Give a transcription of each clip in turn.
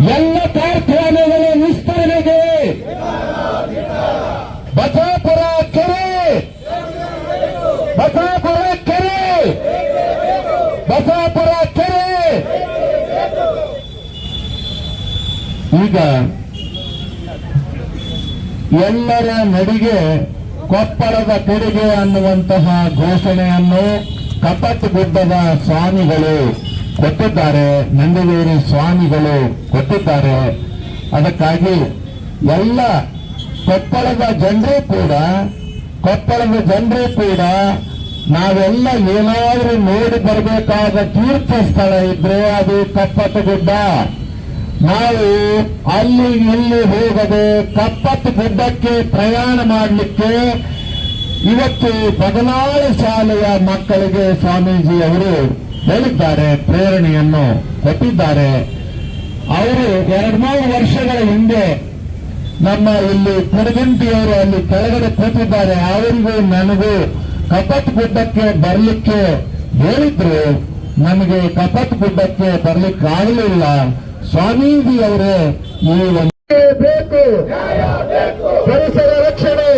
ಎಲ್ಲ ಕಾರ್ಖಾನೆಗಳ ವಿಸ್ತರಣೆಗೆ. ಬಸಾಪುರ ಕೆರೆ. ಬಸಾಪುರ ಕೆರೆ. ಬಸಾಪುರ ಕೆರೆ. ಈಗ ಎಲ್ಲರ ನಡಿಗೆ ಕೊಪ್ಪಳದ ಕೊಡುಗೆ ಅನ್ನುವಂತಹ ಘೋಷಣೆಯನ್ನು ಕಪಟ್ ಗುಡ್ಡದ ಸ್ವಾಮಿಗಳು ಕೊಟ್ಟಿದ್ದಾರೆ ನಂದಿವೇರಿ ಸ್ವಾಮಿಗಳು ಕೊಟ್ಟಿದ್ದಾರೆ. ಅದಕ್ಕಾಗಿ ಎಲ್ಲ ಕೊಪ್ಪಳದ ಜನರೇ ಕೂಡ, ಕೊಪ್ಪಳದ ಜನರೇ ಕೂಡ ನಾವೆಲ್ಲ ಏನಾದರೂ ನೋಡಿ ಬರಬೇಕಾದ ತೀರ್ಥ ಸ್ಥಳ ಇದ್ರೆ ಅದು ಕಪ್ಪತ್ತ ಗುಡ್ಡ. ನಾವು ಅಲ್ಲಿ ಇಲ್ಲಿ ಹೋಗದೆ ಕಪ್ಪತ್ತು ಗುಡ್ಡಕ್ಕೆ ಪ್ರಯಾಣ ಮಾಡಲಿಕ್ಕೆ ಇವತ್ತು ಪದನಾಳು ಶಾಲೆಯ ಮಕ್ಕಳಿಗೆ ಸ್ವಾಮೀಜಿ ಅವರು ಹೇಳಿದ್ದಾರೆ ಪ್ರೇರಣೆಯನ್ನು ಕೊಟ್ಟಿದ್ದಾರೆ. ಅವರು ಎರಡು ಮೂರು ವರ್ಷಗಳ ಹಿಂದೆ ನಮ್ಮ ಇಲ್ಲಿ ಕುಡಗಂಟಿಯವರು ಅಲ್ಲಿ ಕೆಳಗಡೆ ಕೂತಿದ್ದಾರೆ. ಅವರಿಗೂ ನನಗೂ ಕಪತ್ ಗುಡ್ಡಕ್ಕೆ ಬರಲಿಕ್ಕೆ ಹೇಳಿದ್ರು. ನಮಗೆ ಕಪತ್ ಗುಡ್ಡಕ್ಕೆ ಬರ್ಲಿಕ್ಕೆ ಆಗಲಿಲ್ಲ. ಸ್ವಾಮೀಜಿ ಅವರೇ ಈ ಒಂದು ಬೇಕು. ಪರಿಸರ ರಕ್ಷಣೆ.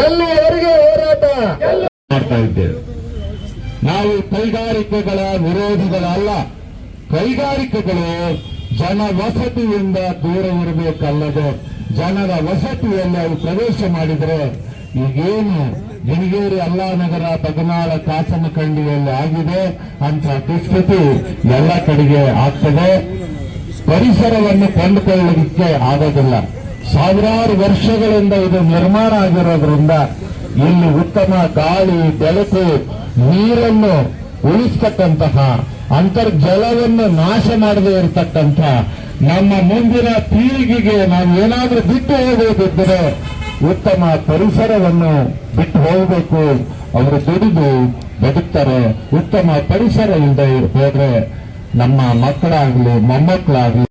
ಎಲ್ಲಿಯವರೆಗೆ ಹೋರಾಟ? ಮಾಡ್ತಾ ಇದ್ದೇವೆ. ನಾವು ಕೈಗಾರಿಕೆಗಳ ವಿರೋಧಿಗಳಲ್ಲ. ಕೈಗಾರಿಕೆಗಳು ಜನ ವಸತಿಯಿಂದ ದೂರ ಇರಬೇಕಲ್ಲದೆ ಜನರ ವಸತಿಯಲ್ಲಿ ಅವು ಪ್ರವೇಶ ಮಾಡಿದರೆ ಈಗೇನು ಗಿಣಿಗೇರಿ ಅಲ್ಲಾನಗರ ಕಾಸನ ಕಾಸನಕಂಡಿಯಲ್ಲಿ ಆಗಿದೆ ಅಂತ ದುಸ್ಥಿತಿ ಎಲ್ಲ ಕಡೆಗೆ ಆಗ್ತದೆ. ಪರಿಸರವನ್ನು ಕಂಡುಕೊಳ್ಳಲಿಕ್ಕೆ ಆಗೋದಿಲ್ಲ. ಸಾವಿರಾರು ವರ್ಷಗಳಿಂದ ಇದು ನಿರ್ಮಾಣ ಆಗಿರೋದ್ರಿಂದ ಇಲ್ಲಿ ಉತ್ತಮ ಗಾಳಿ, ಬೆಳಕು, ನೀರನ್ನು ಉಳಿಸ್ತಕ್ಕಂತಹ ಅಂತರ್ಜಲವನ್ನು ನಾಶ ಮಾಡದೇ ಇರತಕ್ಕಂಥ ನಮ್ಮ ಮುಂದಿನ ಪೀಳಿಗೆಗೆ ನಾವು ಏನಾದರೂ ಬಿಟ್ಟು ಹೋಗೋದಿದ್ದರೆ ಉತ್ತಮ ಪರಿಸರವನ್ನು ಬಿಟ್ಟು ಹೋಗಬೇಕು. ಅವರು ದುಡಿದು ಬದುಕ್ತಾರೆ. ಉತ್ತಮ ಪರಿಸರ ಇಲ್ಲದೆ ಹೋದ್ರೆ ನಮ್ಮ ಮಕ್ಕಳಾಗ್ಲಿ, ಮೊಮ್ಮಕ್ಕಳಾಗ್ಲಿ